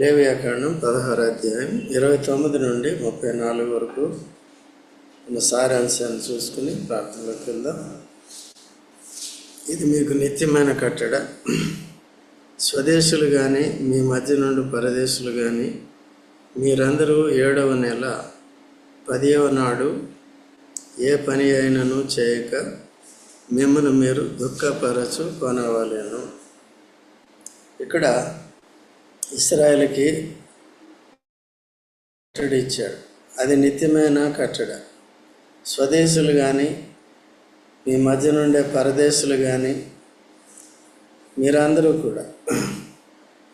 లేవ్యాకాండం పదహారు అధ్యాయం ఇరవై తొమ్మిది నుండి ముప్పై నాలుగు వరకు ఉన్న సారాంశాన్ని చూసుకుని ప్రార్థనలోకి వెళ్దాం. ఇది మీకు నిత్యమైన కట్టడ. స్వదేశులు కానీ మీ మధ్య నుండి పరదేశులు కానీ మీరందరూ ఏడవ నెల పదియవ నాడు ఏ పని అయినను చేయక మిమ్మల్ని మీరు దుఃఖపరచు కొనవలేను. ఇక్కడ ఇస్రాయల్కి కట్టడి ఇచ్చాడు. అది నిత్యమైన కట్టడ. స్వదేశులు కానీ మీ మధ్య నుండే పరదేశులు కానీ మీరందరూ కూడా.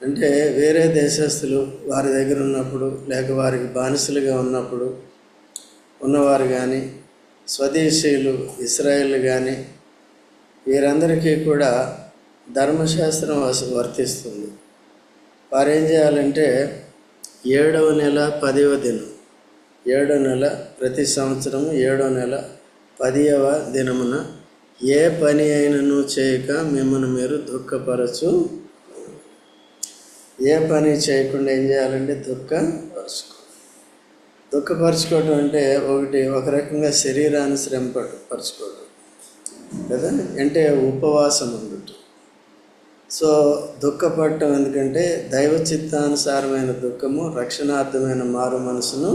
అంటే వేరే దేశస్తులు వారి దగ్గర ఉన్నప్పుడు లేక వారికి బానిసలుగా ఉన్నప్పుడు ఉన్నవారు కానీ స్వదేశీయులు ఇస్రాయేల్ కానీ వీరందరికీ కూడా ధర్మశాస్త్రం వస- వర్తిస్తుంది. వారు ఏం చేయాలంటే ఏడవ నెల పదవ దినం. ఏడో నెల ప్రతి సంవత్సరం ఏడో నెల పదియవ దినమున ఏ పని అయినను చేయక మిమ్మల్ని మీరు దుఃఖపరచు. ఏ పని చేయకుండా ఏం చేయాలంటే దుఃఖపరచుకో. దుఃఖపరచుకోవడం అంటే ఒకటి ఒక రకంగా శరీరాన్ని శ్రమ పరచుకోవడం కదా? అంటే ఉపవాసం ఉండటం సో దుఃఖపడటం ఎందుకంటే దైవ చిత్తానుసారమైన దుఃఖము రక్షణార్థమైన మారు మనసును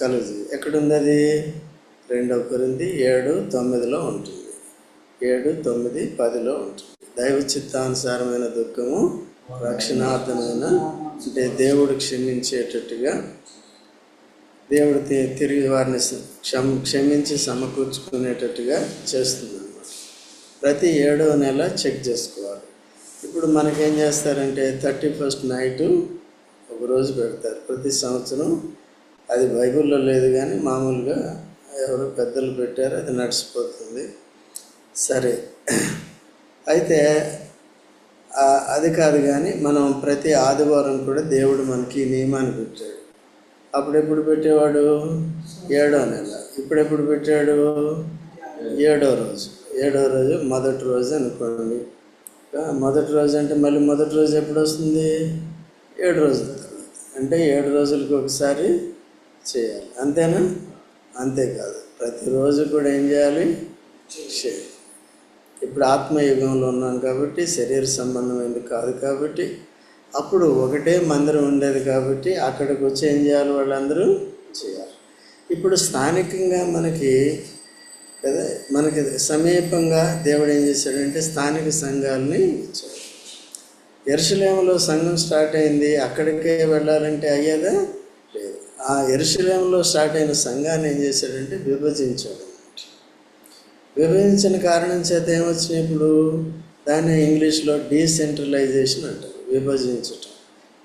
కలుగు ఎక్కడుంది అది రెండవ కొరింది ఏడు తొమ్మిదిలో ఉంటుంది. ఏడు తొమ్మిది పదిలో ఉంటుంది. దైవ చిత్తానుసారమైన దుఃఖము రక్షణార్థమైన అంటే దేవుడు క్షమించేటట్టుగా దేవుడు తిరిగి వారిని క్షమ క్షమించి సమకూర్చుకునేటట్టుగా చేస్తుంది ప్రతి ఏడవ నెల చెక్ చేసుకోవాలి. ఇప్పుడు మనకేం చేస్తారంటే థర్టీ ఫస్ట్ నైటు ఒక రోజు పెడతారు. ప్రతి సంవత్సరం అది బైబిల్లో లేదు కానీ మామూలుగా ఎవరో పెద్దలు పెట్టారు అది నడిచిపోతుంది. సరే. అయితే అది కాదు కానీ మనం ప్రతి ఆదివారం కూడా దేవుడు మనకి నియమాన్ని పెట్టాడు అప్పుడెప్పుడు పెట్టేవాడు? ఏడో నెల. ఇప్పుడెప్పుడు పెట్టాడు? ఏడో రోజు. ఏడో రోజు మొదటి రోజు అనుకోండి. మొదటి రోజు అంటే మళ్ళీ మొదటి రోజు ఎప్పుడు వస్తుంది? ఏడు రోజుల అంటే ఏడు రోజులకి ఒకసారి చేయాలి. అంతేనా? అంతేకాదు ప్రతిరోజు కూడా ఏం చేయాలి? చేయాలి. ఇప్పుడు ఆత్మయుగంలో ఉన్నాం కాబట్టి శరీర సంబంధమైనది కాదు కాబట్టి అప్పుడు ఒకటే మందిరం ఉండేది కాబట్టి అక్కడికి వచ్చి ఏం చేయాలి? వాళ్ళందరూ చేయాలి. ఇప్పుడు స్థానికంగా మనకి కదా? మనకి సమీపంగా దేవుడు ఏం చేశాడంటే స్థానిక సంఘాలని ఇచ్చాడు. ఎరుసలేములో సంఘం స్టార్ట్ అయింది అక్కడికే వెళ్ళాలంటే అయ్యేదా? లేదు. ఆ ఎరుసలేములో స్టార్ట్ అయిన సంఘాన్ని ఏం చేశాడంటే విభజించాడు విభజించిన కారణం చేత ఏమొచ్చినాయి ఇప్పుడు? దాన్ని ఇంగ్లీష్లో డీసెంట్రలైజేషన్ అంటారు విభజించటం.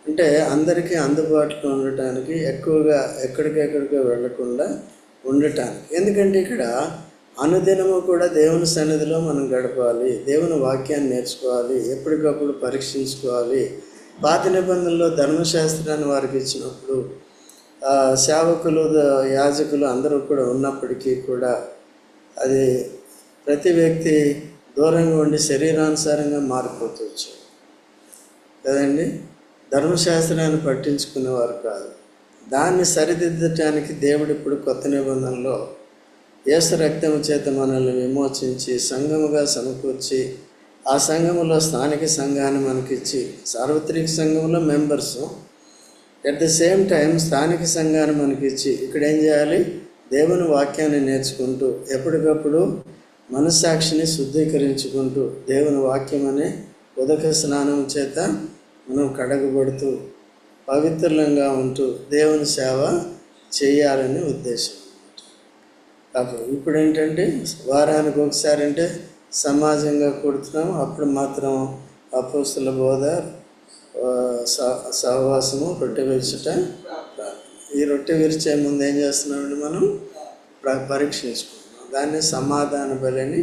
అంటే అందరికీ అందుబాటులో ఉండటానికి ఎక్కువగా ఎక్కడికెక్కడికో వెళ్ళకుండా ఉండటానికి. ఎందుకంటే ఇక్కడ అనుదినము కూడా దేవుని సన్నిధిలో మనం గడపాలి. దేవుని వాక్యాన్ని నేర్చుకోవాలి. ఎప్పటికప్పుడు పరీక్షించుకోవాలి. పాత నిబంధనలో ధర్మశాస్త్రాన్ని వారికి ఇచ్చినప్పుడు సేవకులు యాజకులు అందరూ కూడా ఉన్నప్పటికీ కూడా అది ప్రతి వ్యక్తి దూరంగా ఉండి శరీరానుసారంగా మారిపోతూ వచ్చాడు. కదండి? ధర్మశాస్త్రాన్ని పట్టించుకునేవారు కాదు. దాన్ని సరిదిద్దటానికి దేవుడు ఇప్పుడు కొత్త నిబంధనలో యేసు రక్తము చేత మనల్ని విమోచించి సంఘముగా సమకూర్చి ఆ సంఘములో స్థానిక సంఘాన్ని మనకిచ్చి సార్వత్రిక సంఘంలో members at the same time స్థానిక సంఘాన్ని మనకిచ్చి ఇక్కడ ఏం చేయాలి? దేవుని వాక్యాన్ని నేర్చుకుంటూ ఎప్పటికప్పుడు మనస్సాక్షిని శుద్ధీకరించుకుంటూ దేవుని వాక్యం అనే ఉదక స్నానం చేత మనం కడగబడుతూ పవిత్రంగా ఉంటూ దేవుని సేవ చేయాలనే ఉద్దేశం. అప్పుడు ఇప్పుడు ఏంటంటే వారానికి ఒకసారి అంటే సమాజంగా కుడుతున్నాము అప్పుడు మాత్రం అపోస్తుల బోధ స- సహవాసము రొట్టె విరుచుట ఈ రొట్టె విరిచే ముందు ఏం చేస్తున్నామండి మనం? పరీక్షించుకుంటున్నాం. దాన్ని సమాధాన బలని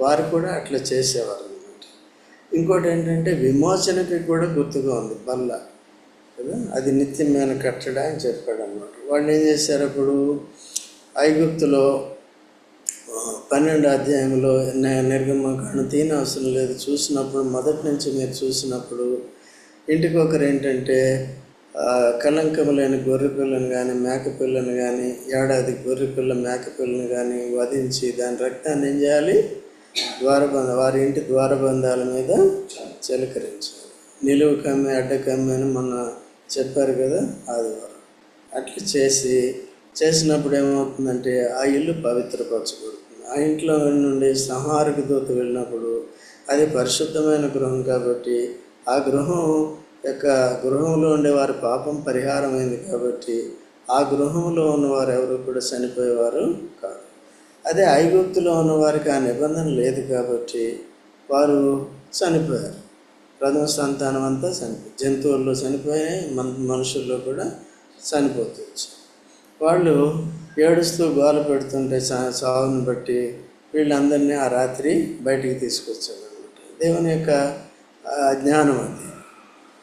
వారు కూడా అట్లా చేసేవారు అనమాట ఇంకోటి ఏంటంటే విమోచనకి కూడా గుర్తుగా ఉంది బల్ల. కదా? అది నిత్యమైన కట్టడా అని చెప్పాడు అనమాట వాళ్ళు ఏం చేశారు అప్పుడు? ఐగుప్తులో పన్నెండు అధ్యాయంలో ని- నిర్గమకాండం అవసరం లేదు. చూసినప్పుడు మొదటి నుంచి మీరు చూసినప్పుడు ఇంటికొకరు ఏంటంటే ఆ, కలంకము లేని గొర్రె పిల్లను కానీ మేక పిల్లను కానీ ఏడాది గొర్రె పిల్ల మేక పిల్లను కానీ వధించి దాని రక్తాన్ని ఏం చేయాలి? ద్వారబంధ వారి ఇంటి ద్వారబంధాల మీద చిలకరించాలి. నిలువు కమ్మి అడ్డ కమ్మి అని మొన్న చెప్పారు కదా ఆదివారం. అట్లా చేసి చేసినప్పుడు ఏమవుతుందంటే ఆ ఇల్లు పవిత్రపరచబడుతుంది. ఆ ఇంట్లో నుండి సంహారక దూత వెళ్ళినప్పుడు అది పరిశుద్ధమైన గృహం కాబట్టి ఆ గృహం యొక్క గృహంలో ఉండే వారి పాపం పరిహారమైంది కాబట్టి ఆ గృహంలో ఉన్నవారు ఎవరు కూడా చనిపోయేవారు కాదు. అదే ఐగుప్తులో ఉన్నవారికి ఆ నిబంధన లేదు కాబట్టి వారు చనిపోయారు. ప్రథమ సంతానం అంతా చనిపోయి జంతువుల్లో చనిపోయాయి మన మనుషుల్లో కూడా చనిపోతూ వచ్చారు. వాళ్ళు ఏడుస్తూ గోల పెడుతుంటే చా- బట్టి వీళ్ళందరినీ ఆ రాత్రి బయటికి తీసుకొచ్చారు అనమాట దేవుని యొక్క జ్ఞానం అది.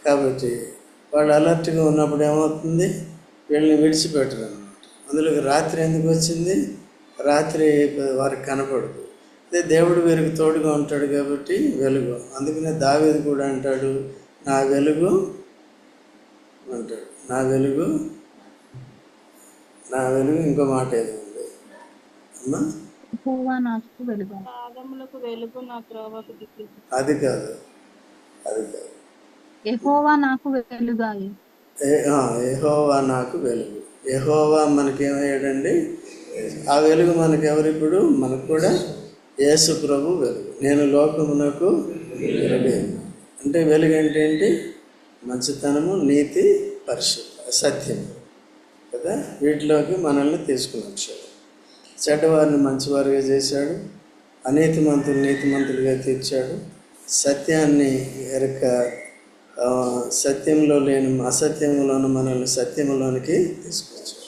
కాబట్టి వాళ్ళు అలర్ట్గా ఉన్నప్పుడు ఏమవుతుంది? వీళ్ళని విడిచిపెట్టరు అనమాట అందులోకి రాత్రి ఎందుకు వచ్చింది? రాత్రి వారికి కనపడదు. అదే దేవుడు వీరికి తోడుగా ఉంటాడు కాబట్టి వెలుగు. అందుకనే దావేది కూడా అంటాడు నా వెలుగు అంటాడు. నా వెలుగు నా వెలుగు ఇంకో మాట ఏదో ఉంది. అమ్మా? యెహోవా నాకు వెలుగు. పాదములకు వెలుగు నా త్రోవకు దిక్కు. అది కాదు. అది కాదు. యెహోవా నాకు వెలుగాయి యెహోవా నాకు వెలుగు. యెహోవా మనకేమయ్యాడండి? ఆ వెలుగు మనకి ఎవరిప్పుడు మనకు కూడా యేసు ప్రభు వెలుగు. నేను లోకమునకు వెలుగు అంటే వెలుగు అంటే ఏంటి మంచితనము నీతి పరిశుద్ధ సత్యం కదా? వీటిలోకి మనల్ని తీసుకుని వచ్చాడు చెడ్డవారిని మంచివారిగా చేశాడు. అనీతిమంతులు నీతిమంతులుగా తీర్చాడు. సత్యాన్ని ఎరక సత్యంలో లేని అసత్యంలోని మనల్ని సత్యంలోనికి తీసుకొచ్చాడు.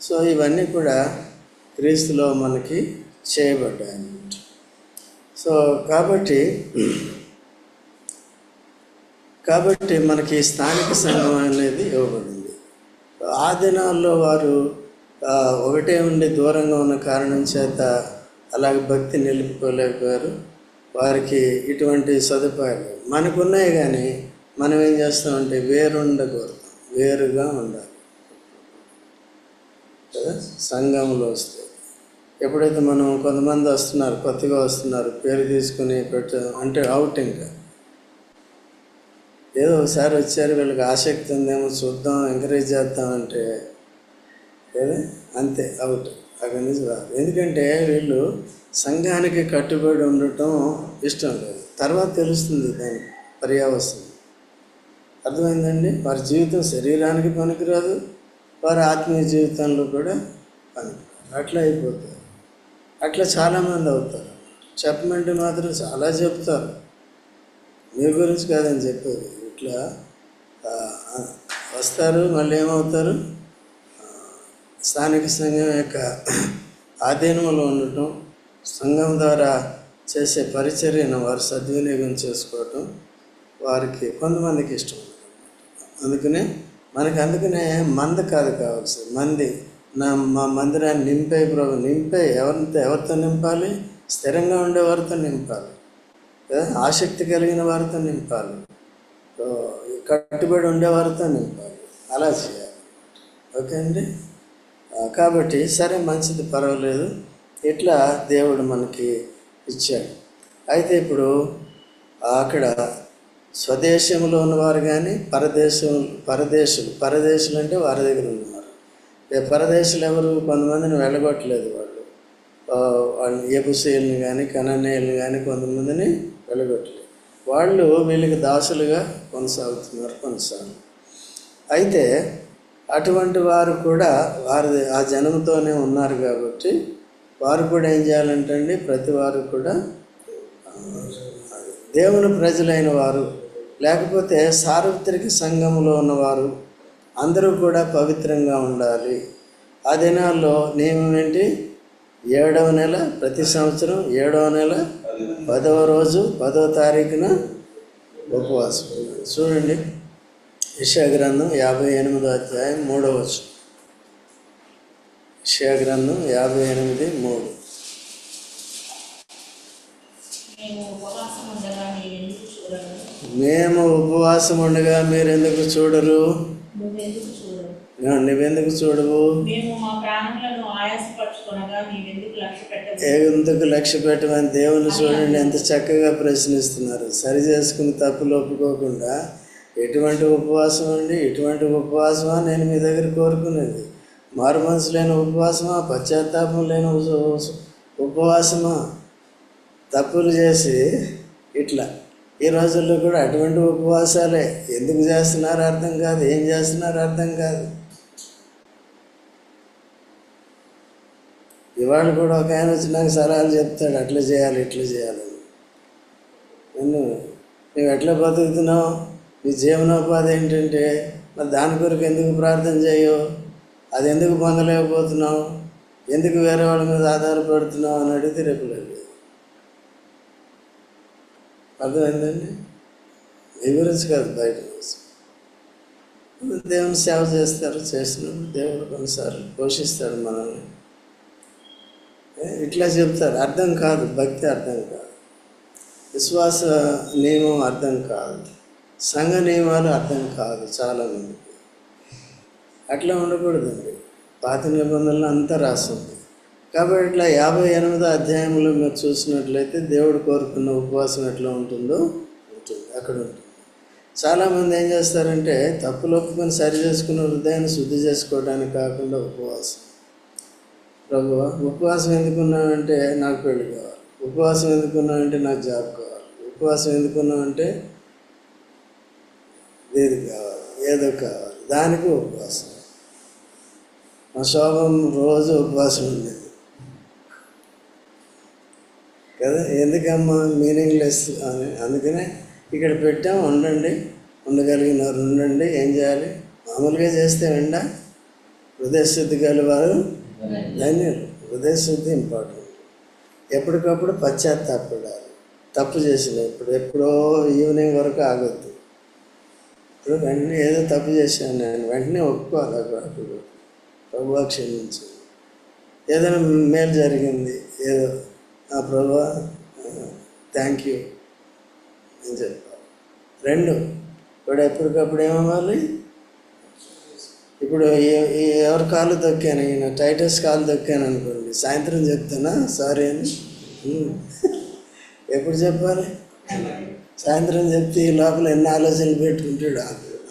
సో ఇవన్నీ కూడా క్రీస్తులో మనకి చేయబడ్డాయి అన్నమాట సో కాబట్టి కాబట్టి మనకి స్థానిక సంఘం అనేది ఇవ్వబడింది. ఆ దినాల్లో వారు ఒకటే ఉండి దూరంగా ఉన్న కారణం చేత అలాగే భక్తి నిలుపుకోలేకపోయారు వారికి ఇటువంటి సదుపాయాలు మనకున్నాయి కానీ మనం ఏం చేస్తామంటే వేరుండకూడదు వేరుగా ఉండాలి. కదా? సంఘంలో వస్తే. ఎప్పుడైతే మనం కొంతమంది వస్తున్నారు కొత్తగా వస్తున్నారు పేరు తీసుకుని పెట్ట అంటే అవుటింగ్ ఏదో ఒకసారి వచ్చారు వీళ్ళకి ఆసక్తి ఉందేమో చూద్దాం ఎంకరేజ్ చేద్దామంటే ఏదో? అంతే అవుట్ అక్కడి నుంచి రాదు ఎందుకంటే వీళ్ళు సంఘానికి కట్టుబడి ఉండటం ఇష్టం లేదు. తర్వాత తెలుస్తుంది దాని పర్యావసనం అర్థమైందండి? వారి జీవితం శరీరానికి పనికిరాదు వారి ఆత్మీయ జీవితంలో కూడా పనికిరాదు. అట్లా అయిపోతారు. అట్లా చాలామంది అవుతారు. చెప్పమంటే మాత్రం చాలా చెప్తారు. మీ గురించి కాదని చెప్పేది. ఇట్లా వస్తారు మళ్ళీ ఏమవుతారు? స్థానిక సంఘం యొక్క ఆధీనంలో ఉండటం సంఘం ద్వారా చేసే పరిచర్యను వారు సద్వినియోగం చేసుకోవటం వారికి కొంతమందికి ఇష్టం అందుకనే మనకి అందుకనే మంద కాదు కావాల్సింది మంది నా మా మందిరాన్ని నింపే ప్రభు నింపే ఎవరితో ఎవరితో నింపాలి? స్థిరంగా ఉండే వారితో నింపాలి. ఆసక్తి కలిగిన వారితో నింపాలి. కట్టుబడి ఉండేవారితో నింపాలి అలా చేయాలి. ఓకే అండి? కాబట్టి సరే మంచిది పర్వాలేదు. ఇట్లా దేవుడు మనకి ఇచ్చాడు. అయితే ఇప్పుడు అక్కడ స్వదేశంలో ఉన్నవారు కానీ పరదేశం పరదేశులు పరదేశులు అంటే వారి దగ్గర ఉన్నవారు. పరదేశులు ఎవరు? కొంతమందిని వెళ్ళగొట్టలేదు వాళ్ళు. వాళ్ళు ఎబుసేయులను కానీ కననేయులను కానీ కొంతమందిని వెళ్ళగొట్టలేదు. వాళ్ళు వీళ్ళకి దాసులుగా కొనసాగుతున్నారు కొనసాగు అయితే అటువంటి వారు కూడా వారి ఆ జనంతోనే ఉన్నారు కాబట్టి వారు కూడా ఏం చేయాలంటండి? ప్రతి వారు కూడా దేవుని ప్రజలైన వారు లేకపోతే సార్వత్రిక సంఘంలో ఉన్నవారు అందరూ కూడా పవిత్రంగా ఉండాలి. ఆ దినాల్లో నియమం ఏంటి? ఏడవ నెల ప్రతి సంవత్సరం ఏడవ నెల పదవ రోజు పదవ తారీఖున ఉపవాసం. చూడండి గ్రంథం యాభై ఎనిమిదో అధ్యాయం మూడవ వచనం. యెషయా గ్రంథం యాభై ఎనిమిది మూడు. మేము ఉపవాసం ఉండగా మీరు ఎందుకు చూడరు? నువ్వెందుకు చూడవు? ఎందుకు లక్ష్య పెట్టమని దేవుని చూడండి ఎంత చక్కగా ప్రశ్నిస్తున్నారు. సరి చేసుకుని తప్పులు ఒప్పుకోకుండా ఎటువంటి ఉపవాసం అండి? ఎటువంటి ఉపవాసమా? నేను మీ దగ్గర కోరుకునేది. మారు మనసు లేని ఉపవాసమా? పశ్చాత్తాపం లేని ఉప- ఉపవాసమా? తప్పులు చేసి ఇట్లా. ఈ రోజుల్లో కూడా అటువంటి ఉపవాసాలే. ఎందుకు చేస్తున్నారో అర్థం కాదు ఏం చేస్తున్నారో అర్థం కాదు. ఇవాళ కూడా ఒక ఆయన వచ్చి నాకు సలహాలు చెప్తాడు అట్లా చేయాలి ఇట్లా చేయాలని నన్ను నువ్వు ఎట్లా బతుకుతున్నావు? నీ జీవనోపాధి ఏంటంటే మరి దాని కొరకు ఎందుకు ప్రార్థన చేయవు? అది ఎందుకు పొందలేకపోతున్నావు? ఎందుకు వేరే వాళ్ళ మీద ఆధారపడుతున్నావు? అని అడిగితే రేపు లేదు. అర్థమైందండి? మీ గురించి కాదు బయట దేవుని సేవ చేస్తారు చేసినప్పుడు దేవుడు కొన్నిసార్లు పోషిస్తాడు మనల్ని. ఇట్లా చెప్తారు. అర్థం కాదు. భక్తి అర్థం కాదు. విశ్వాస నియమం అర్థం కాదు. సంఘ నియమాలు అర్థం కాదు చాలామందికి అట్లా ఉండకూడదండి. పాత నిబంధనలు అంతా రాస్తుంది కాబట్టి ఇట్లా యాభై ఎనిమిదో అధ్యాయంలో మీరు చూసినట్లయితే దేవుడు కోరుకున్న ఉపవాసం ఎట్లా ఉంటుందో ఉంటుంది. అక్కడ ఉంటుంది. చాలామంది ఏం చేస్తారంటే తప్పులు ఒప్పుకొని సరి చేసుకున్న హృదయాన్ని శుద్ధి చేసుకోవడానికి కాకుండా ఉపవాసం. ప్రభు ఉపవాసం ఎందుకున్నావంటే నాకు పెళ్ళి కావాలి. ఉపవాసం ఎందుకున్నావంటే నాకు జాబ్ కావాలి. ఉపవాసం ఎందుకున్నావంటే ఏది కావాలి? ఏదో కావాలి. దానికి ఉపవాసం. మా శోభం రోజు ఉపవాసం ఉండేది. కదా? ఎందుకమ్మా? మీనింగ్లెస్ అని. అందుకనే ఇక్కడ పెట్టాం ఉండండి. ఉండగలిగిన వారు ఉండండి. ఏం చేయాలి? మామూలుగా చేస్తే వెండ హృదయశుద్ధి గలవారు ధన్యులు హృదయశుద్ధి ఇంపార్టెంట్. ఎప్పటికప్పుడు పశ్చాత్తాపడాలి తప్పు చేసిన ఇప్పుడు ఎప్పుడో ఈవినింగ్ వరకు ఆగొద్దు. ఇప్పుడు వెంటనే ఏదో తప్పు చేశాను నేను వెంటనే ఒప్పుకోవాలి అప్పుడు అప్పుడు ప్రభు క్షమించు. ఏదైనా మేలు జరిగింది ఏదో ఆ ప్రభు థ్యాంక్ యూ అని చెప్పాలి. రెండు ఇప్పుడు ఎప్పటికప్పుడు ఏమవ్వాలి? ఇప్పుడు ఎవరి కాలు దొక్కాను ఈయన టైటస్ కాలు దొక్కాను అనుకోండి. సాయంత్రం చెప్తానా? సారీ అని? ఎప్పుడు చెప్పాలి? సాయంత్రం చెప్తే ఈ లోపల ఎన్ని ఆలోచనలు పెట్టుకుంటాడు?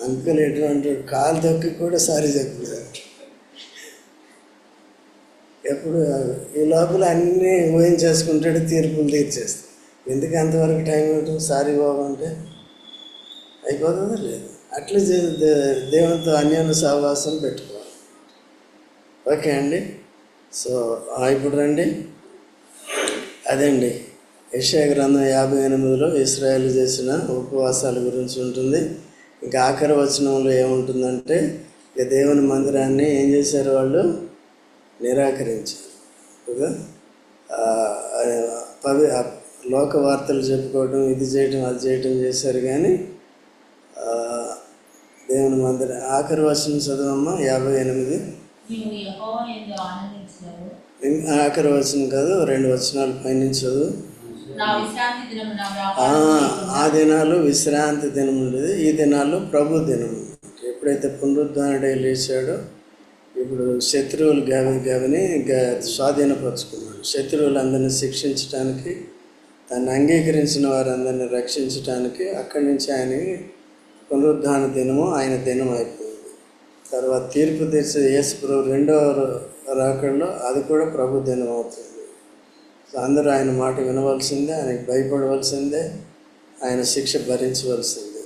అంకుల్ ఎటువంటి కాలు దొక్కి కూడా సారీ చెప్పలేదు. ఎప్పుడు ఈ లోపల అన్నీ ఊహించేసుకుంటాడు తీర్పులు తీర్చేస్తాడు. ఎందుకు అంతవరకు టైం ఉంటుంది సారీ బాబు అంటే అయిపోతుందా లేదు? అట్లా దే- దేవునితో అన్యోన్య సహవాసం పెట్టుకోవాలి. ఓకే అండి? సో ఇప్పుడు రండి. అదండి. యశా గ్రంథం యాభై ఎనిమిదిలో ఇస్రాయల్ చేసిన ఉపవాసాల గురించి ఉంటుంది. ఇంకా ఆఖరి వచనంలో ఏముంటుందంటే ఇక దేవుని మందిరాన్ని ఏం చేశారు వాళ్ళు? నిరాకరించారు. కదా పవి లోక వార్తలు చెప్పుకోవడం ఇది చేయటం అది చేయటం చేశారు కానీ దేవుని మందిరం. ఆఖరి వచనం చదవమ్మా యాభై ఎనిమిది. ఆఖరి వచనం కాదు రెండు వచనాలు పైనుంచి చదువు. ఆ, దినాలు విశ్రాంతి దినం ఉండేది. ఈ దినాల్లో ప్రభు దినం ఎప్పుడైతే పునరుద్ధరణడే లేచాడో ఇప్పుడు శత్రువులు గవి గవిని గ- స్వాధీనపరుచుకున్నాడు. శత్రువులందరినీ శిక్షించడానికి తను అంగీకరించిన వారందరినీ రక్షించడానికి అక్కడి నుంచి ఆయన పునరుద్ధాన దినము ఆయన దినం అయిపోయింది. తర్వాత తీర్పు తీర్చే యేసు ప్రభు రెండవ రాకడలో అది కూడా ప్రభు దినం అవుతుంది. సో అందరూ ఆయన మాట వినవలసిందే ఆయనకి భయపడవలసిందే ఆయన శిక్ష భరించవలసిందే.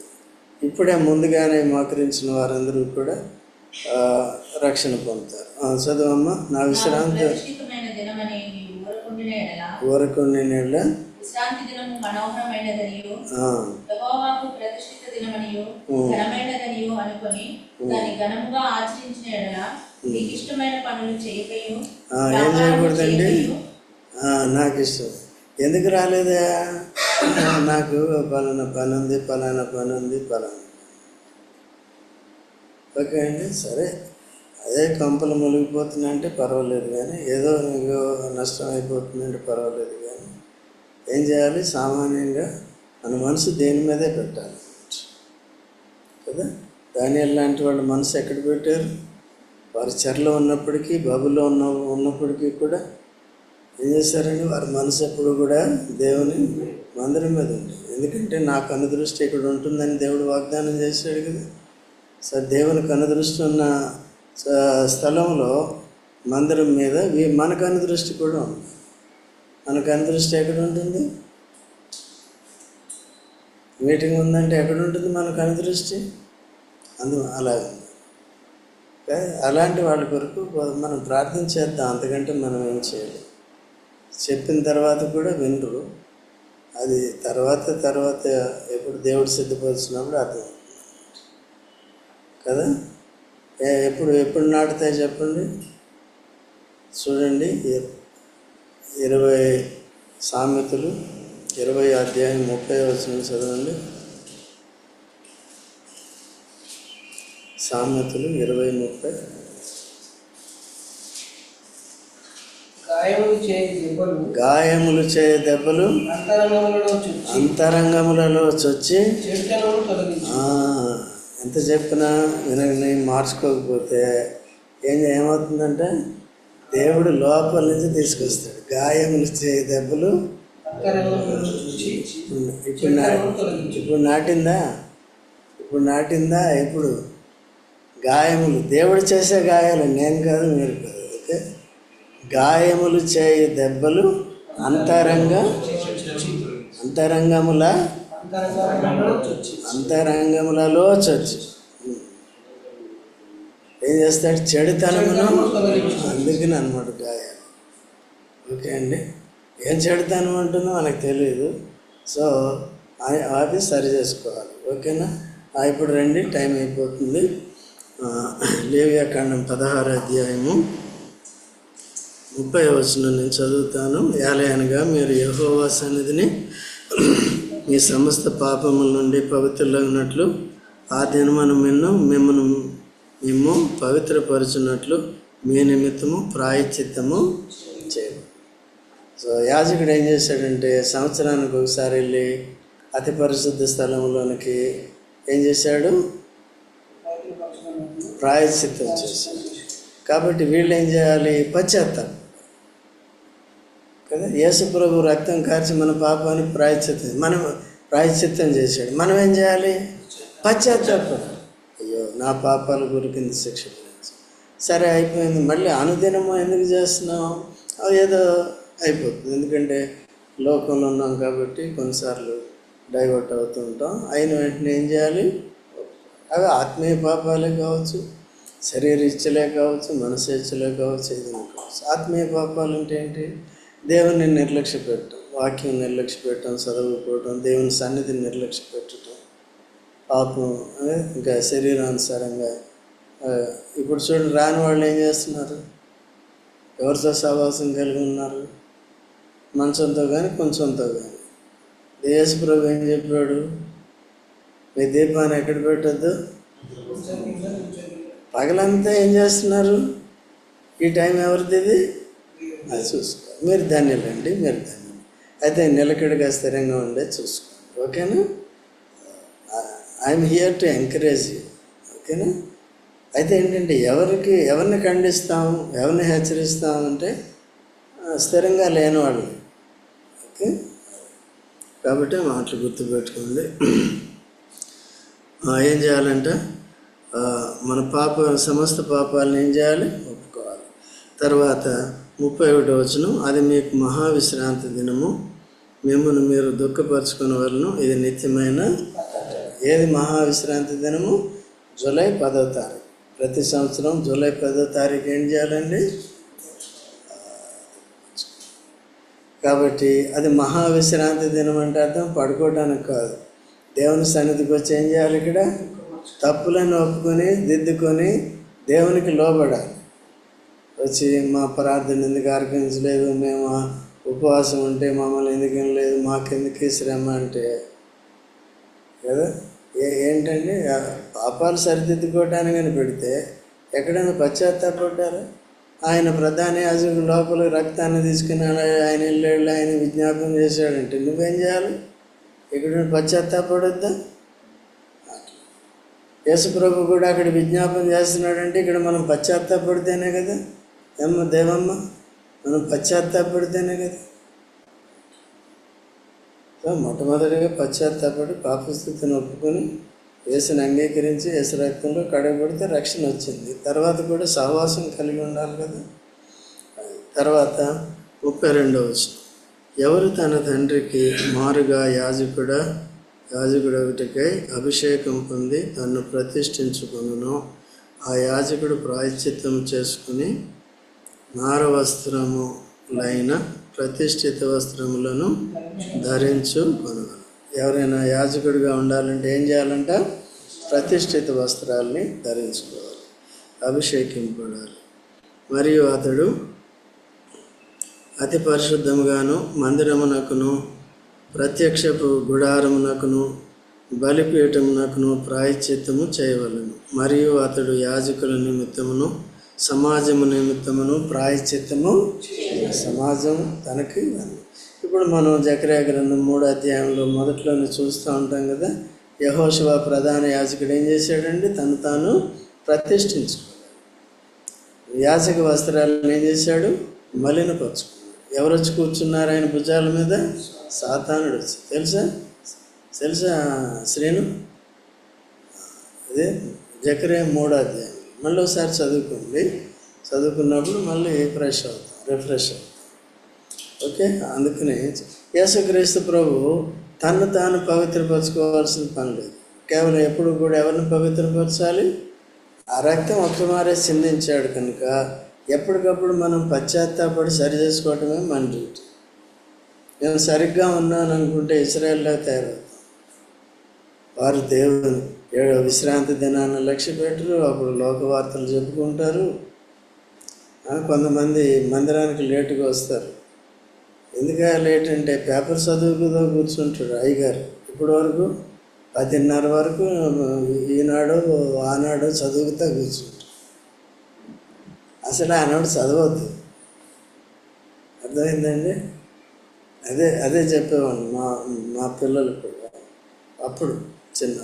ఇప్పుడే ముందుగానే మోకరించిన వారందరూ కూడా రక్షణ పొందుతారు. చదువమ్మా నా విశ్రాంతి ఊరకొన్ని నీళ్ళ విశ్రాంతి దినము మనోహరమైనదనియు యెహోవాకు ప్రతిష్ఠిత దినమనియు ఘనమైనదనియు అనుకొని దాన్ని ఘనముగా ఆచరించిన ఎడల నీకు ఇష్టమైన పనులు చేయకయు ఏం చేయకూడదండి? నాకు ఇష్టం. ఎందుకు రాలేదా? నాకు పలానా పని ఉంది పలానా పని ఉంది పలానా. ఓకే అండి సరే. అదే కంపలు మునిగిపోతుందంటే పర్వాలేదు కానీ ఏదో నీకు నష్టం అయిపోతుందంటే పర్వాలేదు కానీ. ఏం చేయాలి? సామాన్యంగా మన మనసు దేని మీదే పెట్టాలి. కదా? దాని లాంటి వాళ్ళ మనసు ఎక్కడ పెట్టారు? వారి చెరలో ఉన్నప్పటికీ బాబులో ఉన్న ఉన్నప్పటికీ కూడా ఏం చేశారండి? వారి మనసు ఎప్పుడు కూడా దేవుని మందిరం మీద ఉంది. ఎందుకంటే నా కనుదృష్టి ఇక్కడ ఉంటుందని దేవుడు వాగ్దానం చేశాడు కదా. సార్ దేవుని కనుదృష్టి ఉన్న స్థలంలో మందిరం మీద వీ- మన కనుదృష్టి కూడా ఉంది. మనకు కనుదృష్టి ఎక్కడ ఉంటుంది మీటింగ్ ఉందంటే ఎక్కడ ఉంటుంది మనకు కనుదృష్టి అందు అలా. అలాంటి వాళ్ళ కొరకు మనం ప్రార్థన చేద్దాం అంతకంటే మనం ఏం చేయాలి? చెప్పిన తర్వాత కూడా వినరు. అది తర్వాత తర్వాత ఎప్పుడు దేవుడు సిద్ధపరిచినప్పుడు అర్థం కదా? ఎప్పుడు ఎప్పుడు నాటుతాయి చెప్పండి? చూడండి. ఇరవై సామెతలు ఇరవై అధ్యాయం ముప్పై వచ్చిన చదవండి. సామెతలు ఇరవై ముప్పై. గాయములు చేయి దెబ్బలు గాయములు చే దెబ్బలు అంతరంగములలో చుచ్చి ఎంత చెప్పినా వినని మార్చుకోకపోతే ఏం ఏమవుతుందంటే దేవుడు లోపల నుంచి తీసుకొస్తాడు. గాయములు చే దెబ్బలు. ఇప్పుడు నా ఇప్పుడు నాటిందా? ఇప్పుడు నాటిందా? ఇప్పుడు గాయములు. దేవుడు చేసే గాయాలు నేను కాదు మీరు కాదు. ఓకే? గాయములు చేయు దెబ్బలు అంతరంగ అంతరంగముల అంతరంగములలో చుచ్చి అంతరంగములలో చొచ్చు ఏం చేస్తాడు? చెడుతనమును అందుకని అనమాట గాయాలు ఓకే అండి. ఏం చెడుతనం అంటుందో మనకు తెలియదు సో అవి సరి చేసుకోవాలి. ఓకేనా? ఇప్పుడు రండి. టైం అయిపోతుంది. లేవ్యాకాండం పదహారు అధ్యాయము. ముప్పై వచనం నేను చదువుతాను. ఏలయనగా మీరు యెహోవా సన్నిధిని మీ సమస్త పాపముల నుండి పవిత్రులగినట్లు ఆ దినమును మిన్ను మిమ్మను మేము పవిత్రపరచున్నట్లు మీ నిమిత్తము ప్రాయశ్చిత్తము చేయము. సో యాజకుడు ఏం చేశాడంటే సంవత్సరానికి ఒకసారి వెళ్ళి అతి పరిశుద్ధ స్థలంలోనికి ఏం చేశాడు? ప్రాయశ్చిత్తం చేశాడు. కాబట్టి వీళ్ళు ఏం చేయాలి? పశ్చాత్తాపం. కదా? యేసుప్రభు రక్తం కార్చి మన పాపానికి ప్రాయశ్చిత్తం. మనం ప్రాయశ్చిత్తం చేశాడు. మనం ఏం చేయాలి? పశ్చాత్తాపం. అయ్యో నా పాపాల గురికింది శిక్ష సరే అయిపోయింది. మళ్ళీ అనుదినము ఎందుకు చేస్తున్నాం ఏదో అయిపోతుంది. ఎందుకంటే లోకంలో ఉన్నాం కాబట్టి కొన్నిసార్లు డైవర్ట్ అవుతూ ఉంటాం. అయిన వెంటనే ఏం చేయాలి? అవి ఆత్మీయ పాపాలే కావచ్చు శరీర ఇచ్చలే కావచ్చు మనసు ఇచ్చలే కావచ్చు ఏదైనా కావచ్చు. ఆత్మీయ పాపాలు అంటే ఏంటి? దేవుని నిర్లక్ష్య పెట్టడం వాక్యం నిర్లక్ష్య పెట్టడం చదువుకోవటం దేవుని సన్నిధిని నిర్లక్ష్య పెట్టడం. పాపం అదే ఇంకా శరీరానుసారంగా ఇప్పుడు చూడండి రాని వాళ్ళు ఏం చేస్తున్నారు? ఎవరితో సహవాసం కలిగి ఉన్నారు? మంచంతో కానీ కొంచెంతో కానీ యేసు ప్రభు ఏం చెప్పాడు? మీ దీపాన్ని ఎక్కడ పెట్టద్దు? పగలంతా ఏం చేస్తున్నారు? ఈ టైం ఎవరిది ఇది? అది చూసుకో. మీరు ధన్యులండి మీరు ధన్యులు. అయితే నిలకడగా స్థిరంగా ఉండే చూసుకోండి. ఓకేనా? I'm here to encourage you ఓకేనా అయితే ఏంటంటే ఎవరికి ఎవరిని ఖండిస్తాం ఎవరిని హెచ్చరిస్తాం అంటే స్థిరంగా లేని వాళ్ళని ఓకే కాబట్టి మాటలు గుర్తుపెట్టుకోండి. ఏం చేయాలంటే మన పాప సమస్త పాపాలను ఏం చేయాలి? ఒప్పుకోవాలి. తర్వాత ముప్పై ఒకటి వచనం అది మీకు మహావిశ్రాంతి దినము. మిమ్మల్ని మీరు దుఃఖపరచుకునే వలన ఇది నిత్యమైన ఏది మహావిశ్రాంతి దినము? జూలై పదో తారీఖు. ప్రతి సంవత్సరం జూలై పదో తారీఖు ఏం చేయాలండి? కాబట్టి అది మహావిశ్రాంతి దినం అంటే అర్థం పడుకోవడానికి కాదు. దేవుని సన్నిధికి వచ్చి ఏం చేయాలి ఇక్కడ? తప్పులను ఒప్పుకొని దిద్దుకొని దేవునికి లోబడాలి. వచ్చి మా ప్రార్థన ఎందుకు ఆర్గించలేదు? మేము ఉపవాసం ఉంటే మమ్మల్ని ఎందుకు లేదు మాకెందుకు శ్రమ అంటే? కదా? ఏ ఏంటండి? పాపాలు సరిదిద్దుకోవటానికి అని పెడితే ఎక్కడైనా పశ్చాత్తాపడ్డారా? ఆయన ప్రధాని యాజకుడు లోపల రక్తాన్ని తీసుకుని ఆయన- ఆయన వెళ్ళాడు ఆయన విజ్ఞాపనం చేశాడంటే నువ్వేం చేయాలి? ఇక్కడ పశ్చాత్తాపడొద్దా? యేసుప్రభు కూడా అక్కడ విజ్ఞాపం చేస్తున్నాడంటే ఇక్కడ మనం పశ్చాత్తాపడితేనే కదా? ఏమ్మ దేవమ్మ? మనం పశ్చాత్తాపడితేనే కదా? మొట్టమొదటిగా పశ్చాత్తాపడి పాపస్థితిని ఒప్పుకొని యేసుని అంగీకరించి యేసు రక్తంలో కడగబడితే రక్షణ వచ్చింది. తర్వాత కూడా సహవాసం కలిగి ఉండాలి కదా. తర్వాత ముప్పై రెండవ ఎవరు తన తండ్రికి మారుగా యాజకుడ? యాజకుడు ఒకటికై అభిషేకం పొంది తన్ను ప్రతిష్ఠించుకొనును ఆ యాజకుడు ప్రాయశ్చిత్తం చేసుకుని నార లైన ప్రతిష్ఠిత వస్త్రములను ధరించు ఎవరైనా యాజకుడిగా ఉండాలంటే ఏం చేయాలంట? ప్రతిష్ఠిత వస్త్రాల్ని ధరించుకోవాలి. అభిషేకింపడాలి మరియు అతడు అతి పరిశుద్ధముగాను మందిరమునకును ప్రత్యక్షపు గుడారమునకును బలిపీఠమునకును ప్రాయశ్చిత్తము చేయవలను. మరియు అతడు యాజకుల నిమిత్తమును సమాజము నిమిత్తమును ప్రాయశ్చిత్తము సమాజం తనకి ఇప్పుడు మనం జకర్యా గ్రంథం మూడో అధ్యాయంలో మొదట్లోనే చూస్తూ ఉంటాం కదా యహోశివ ప్రధాన యాజకుడు ఏం చేశాడండి తను తాను ప్రతిష్ఠించుకున్నాడు. యాజక వస్త్రాలను ఏం చేశాడు? మలినపరుచుకున్నాడు ఎవరు వచ్చి కూర్చున్నారు ఆయన భుజాల మీద? సాతానుడు వచ్చి. తెలుసా? తెలుసా శ్రీను? అదే జకరే మూడో అధ్యాయం. మళ్ళీ ఒకసారి చదువుకోండి. చదువుకున్నప్పుడు మళ్ళీ ఫ్రెష్ అవుతాం రిఫ్రెష్ అవుతాం. ఓకే? అందుకని యేసుక్రీస్తు ప్రభు తను తాను పవిత్రపరచుకోవాల్సిన పని లేదు. కేవలం ఎప్పుడు కూడా ఎవరిని పవిత్రపరచాలి? ఆ రక్తం ఒక్కమారే చిందించాడు కనుక ఎప్పటికప్పుడు మనం పశ్చాత్తాపడి సరి చేసుకోవటమే మన డ్యూటీ. నేను సరిగ్గా ఉన్నాను అనుకుంటే ఇస్రాయల్లో తయారవుతాం. వారు దేవుని ఏడో విశ్రాంతి దినాన్ని లక్ష్య పెట్టరు అప్పుడు లోక వార్తలు చెప్పుకుంటారు కొంతమంది మందిరానికి లేటుగా వస్తారు. ఎందుక లేట్ అంటే పేపర్ చదువుకుదో కూర్చుంటాడు అయ్యగారు. ఇప్పటి వరకు పదిన్నర వరకు ఈనాడు ఆనాడు చదువుతా కూర్చుంటాడు అసలు ఆనాడు చదవద్దు. అర్థమైందండి? అదే అదే చెప్పేవాడిని మా మా పిల్లలు కూడా అప్పుడు చిన్న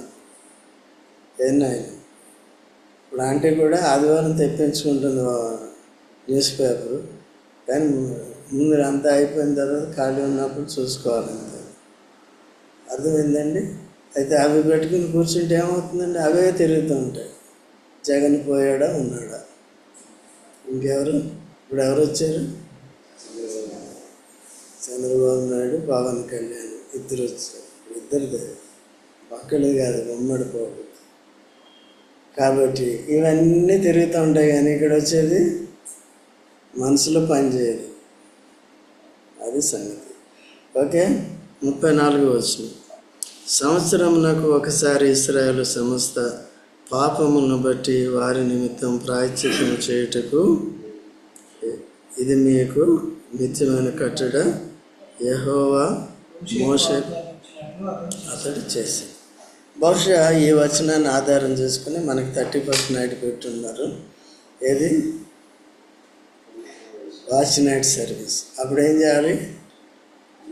ఏనాయన ఇప్పుడు ఆంటీ కూడా ఆదివారం తెప్పించుకుంటుంది న్యూస్ పేపరు. కానీ ముందు అంతా అయిపోయిన తర్వాత ఖాళీ ఉన్నప్పుడు చూసుకోవాలంతే. అర్థమైందండి? అయితే అవి పెట్టుకుని కూర్చుంటే ఏమవుతుందండి? అవే తిరుగుతూ ఉంటాయి. జగన్ పోయాడా? ఉన్నాడా? ఇంకెవరు? ఇప్పుడు ఎవరు వచ్చారు? చంద్రబాబు నాయుడు పవన్ కళ్యాణ్ ఇద్దరు వచ్చారు. ఇద్దరిదే. ఒక్కడే కాదు ఉమ్మడి పోడు కాబట్టి ఇవన్నీ తిరుగుతూ ఉంటాయి కానీ ఇక్కడ వచ్చేది మనసులో పనిచేయదు అది సంగతి. ఓకే? ముప్పై నాలుగు వచ్చిన సంవత్సరమునకు ఒకసారి ఇస్రాయేల్ సంస్థ పాపమును బట్టి వారి నిమిత్తం ప్రాయశ్చిత్తం చేయుటకు ఇది మీకు నిత్యమైన కట్టడ. యెహోవా మోషే అతడు చేసింది. బహుశా ఈ వచనాన్ని ఆధారం చేసుకుని మనకి థర్టీ ఫస్ట్ నైట్ పెట్టున్నారు. ఏది? Watch night service. అప్పుడు ఏం చేయాలి?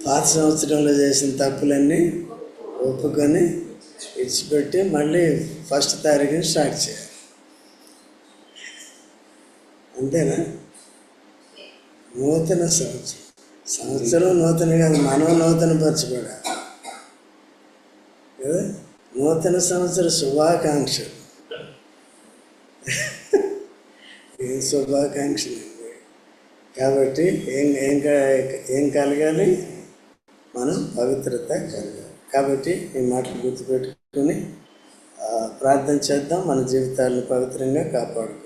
పాత సంవత్సరంలో చేసిన తప్పులన్నీ ఒప్పుకొని ఇచ్చిపెట్టి మళ్ళీ ఫస్ట్ తారీఖుని స్టార్ట్ చేయాలి. అంతేనా? నూతన సంవత్సరం. సంవత్సరం నూతన కాదు మనం నూతన పరచుకోవడం నూతన సంవత్సర శుభాకాంక్షలు. ఏం శుభాకాంక్షలు? అండి కాబట్టి ఏం ఏం ఏం కలగాలి? మనం పవిత్రత కలగాలి. కాబట్టి ఈ మాటలు గుర్తుపెట్టుకొని ప్రార్థన చేద్దాం. మన జీవితాలను పవిత్రంగా కాపాడుకుందాం.